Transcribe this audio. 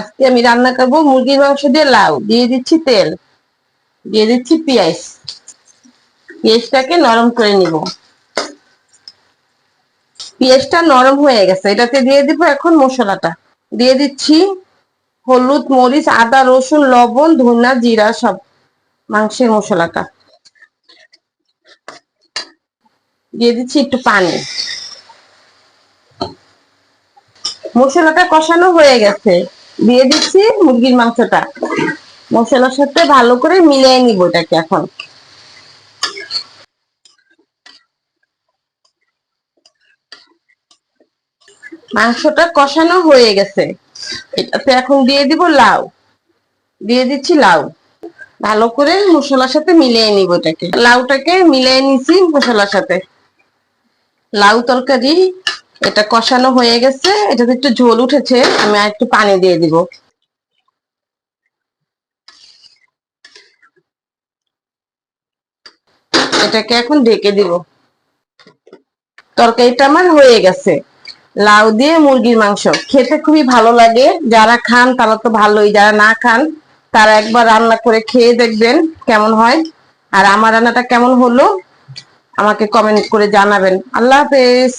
আজকে আমি রান্না করব মুরগির মাংস দিয়ে লাউ, দিয়ে দিচ্ছি তেল, দিয়ে দিচ্ছি পেঁয়াজ। পেঁয়াজটাকে নরম করে নিব। পেঁয়াজটা নরম হয়ে গেছে, এটাতে দিয়ে দিব এখন মশলাটা। দিয়ে দিচ্ছি হলুদ, মরিচ, আদা, রসুন, লবণ ধনা জিরা, সব মাংসের মশলাটা। দিয়ে দিচ্ছি একটু পানি। মশলাটা কষানো হয়ে গেছে। দিয়ে দিচ্ছি মুরগির মাংসটা। মশলার সাথে ভালো করে মিলিয়ে নিব এটাকে এখন। মাংসটা কষানো হয়ে গেছে। এটাতে এখন দিয়ে দিব লাউ। দিয়ে দিচ্ছি লাউ। ভালো করে মশলার সাথে মিলিয়ে নিব এটাকে। লাউটাকে মিলিয়ে নিছি মশলার সাথে। লাউ তরকারি এটা কষানো হয়ে গেছে। এটাতে একটু ঝোল উঠেছে, আমি আর একটু পানি দিয়ে দিব। এটাকে এখন ঢেকে দিব। তরকারিটা আমার হয়ে গেছে। লাউ দিয়ে মুরগির মাংস। খেতে খুবই ভালো লাগে। যারা খান, তারা তো ভালোই। যারা না খান, তারা একবার রান্না করে খেয়ে দেখবেন কেমন হয়। আর আমার রান্নাটা কেমন হলো, আমাকে কমেন্ট করে জানাবেন। আল্লাহ হাফেজ।